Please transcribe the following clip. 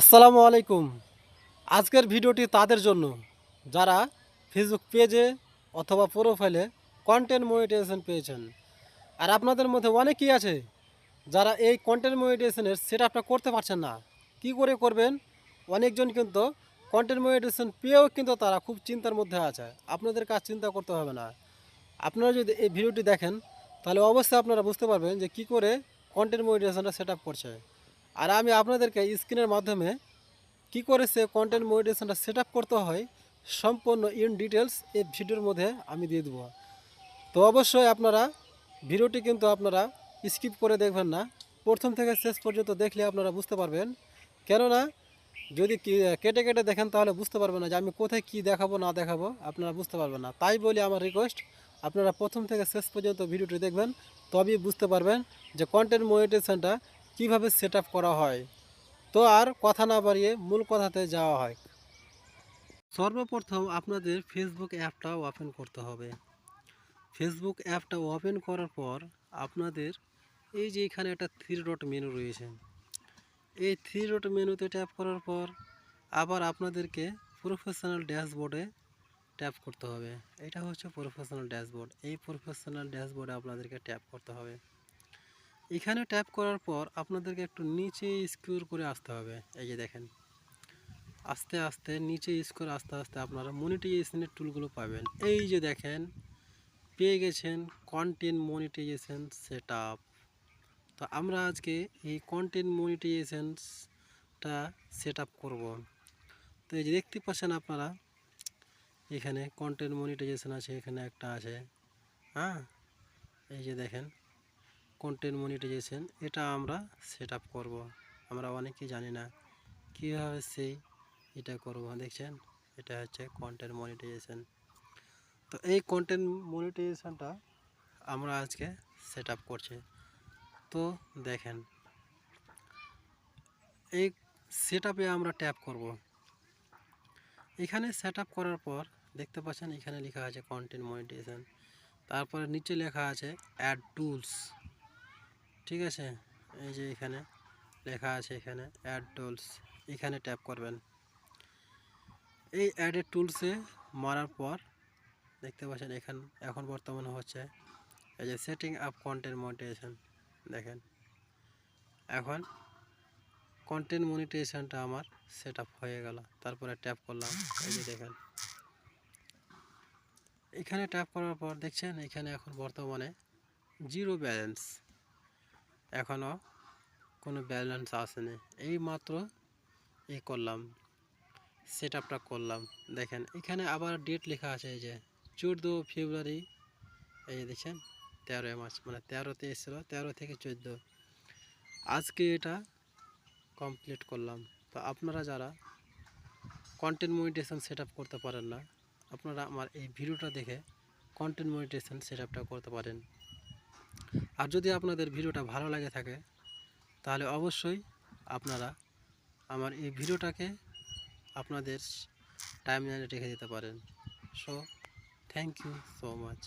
আসসালামু আলাইকুম। আজকের ভিডিওটি তাদের জন্য। যারা ফেসবুক পেজে অথবা প্রোফাইলে কন্টেন্ট মনিটাইজেশন পেয়েছেন। আর আপনাদের মধ্যে অনেকেই আছে যারা এই কন্টেন্ট মনিটাইজেশনের সেট আপটা করতে পারছেন না। কি করে করবেন? অনেকজন কিন্তু কন্টেন্ট মনিটাইজেশন পেয়েও কিন্তু তারা খুব চিন্তার মধ্যে আছে। আপনাদের কাজ চিন্তা করতে হবে না। আপনারা যদি এই ভিডিওটি দেখেন, তাহলে অবশ্যই আপনারা বুঝতে পারবেন যে কি করে কন্টেন্ট মনিটাইজেশনটা সেট আপ করছে। আর আমি আপনাদেরকে স্ক্রিনের মাধ্যমে কি করে সে কন্টেন্ট মনিটাইজেশনটা সেট করতে হয়, সম্পূর্ণ ইন ডিটেলস এই ভিডিওর মধ্যে আমি দিয়ে দেবো। তো অবশ্যই আপনারা ভিডিওটি কিন্তু আপনারা স্কিপ করে দেখবেন না। প্রথম থেকে শেষ পর্যন্ত দেখলে আপনারা বুঝতে পারবেন। কেননা, যদি কেটে কেটে দেখেন তাহলে বুঝতে পারবেন না যে আমি কোথায় কি দেখাবো, না দেখাবো, আপনারা বুঝতে পারবেন না। তাই বলি আমার রিকোয়েস্ট আপনারা প্রথম থেকে শেষ পর্যন্ত ভিডিওটি দেখবেন, তবেই বুঝতে পারবেন যে কন্টেন্ট মনিটাইজেশনটা কীভাবে সেট করা হয়? তো আর কথা না বাড়িয়ে মূল কথাতে যাওয়া হয়। সর্বপ্রথম আপনাদের ফেসবুক অ্যাপটা ওপেন করতে হবে। ফেসবুক অ্যাপটা ওপেন করার পর আপনাদের এই যে এখানে একটা থ্রি ডট মেনু রয়েছে। এই থ্রি ডট মেনুতে ট্যাপ করার পর আবার আপনাদেরকে প্রফেশনাল ড্যাশবোর্ডে ট্যাপ করতে হবে। এটা হচ্ছে প্রফেশনাল ড্যাশবোর্ড এই প্রফেশনাল ড্যাশবোর্ডে আপনাদেরকে ট্যাপ করতে হবে। এখানে ট্যাপ করার পর আপনাদেরকে একটু নিচে স্ক্রোল করে আসতে হবে। এই যে দেখেন। আস্তে আস্তে নিচে স্কোর আস্তে আস্তে আপনারা মনিটাইজেশনের টুলগুলো পাবেন। এই যে দেখেন, পেয়ে গেছেন কন্টেন্ট মনিটাইজেশন সেট তো আমরা আজকে এই কন্টেন্ট মনিটাইজেশনটা সেট আপ করব। তো এই যে দেখতে পাচ্ছেন আপনারা, এখানে কন্টেন্ট মনিটাইজেশন আছে, এখানে একটা আছে। হ্যাঁ? এই যে দেখেন। কন্টেন্ট মনিটাইজেশন এটা আমরা সেট আপ করব। আমরা অনেকেই জানি না কীভাবে সেই এটা করব, দেখছেন? এটা হচ্ছে কন্টেন্ট মনিটাইজেশন তো এই কন্টেন্ট মনিটাইজেশনটা আমরা আজকে সেট আপ করছি। তো দেখেন, এই সেট আপে আমরা ট্যাপ করব। এখানে সেট আপ করার পর দেখতে পাচ্ছেন এখানে লেখা আছে কন্টেন্ট মনিটাইজেশন তারপরে নিচে লেখা আছে অ্যাড টুলস ঠিক আছে? এই যে এখানে লেখা আছে এখানে অ্যাড টুলস এখানে ট্যাপ করবেন। এই অ্যাডের টুলসে মারার পর দেখতে পাচ্ছেন এখান, এখন বর্তমানে হচ্ছে এই যে সেটিং আপ কন্টেন্ট মনিটাইজেশন দেখেন। এখন কন্টেন্ট মনিটাইজেশনটা আমার সেট হয়ে গেল, তারপরে ট্যাপ করলাম, এই যে দেখেন। এখানে ট্যাপ করার পর দেখছেন এখানে এখন বর্তমানে জিরো ব্যালেন্স এখনও কোনো ব্যালেন্স আসেনি। এই মাত্র এ করলাম সেট আপটা করলাম। দেখেন, এখানে আবার ডেট লেখা আছে এই যে, চোদ্দ ফেব্রুয়ারি, এই দেখছেন, তেরোই মাস মানে তেরোতে এসেছিল, তেরো থেকে চোদ্দ। আজকে এটা কমপ্লিট করলাম। তো আপনারা যারা কন্টেন্ট মনিটেশন সেট করতে পারেন না, আপনারা আমার এই ভিডিওটা দেখে কন্টেন্ট মনিটেশন সেট করতে পারেন। আর যদি আপনাদের ভিডিওটা ভালো লাগে থাকে, তাহলে অবশ্যই আপনারা আমার এই ভিডিওটাকে আপনাদের টাইম লাইনে রেখে দিতে পারেন। So thank you so much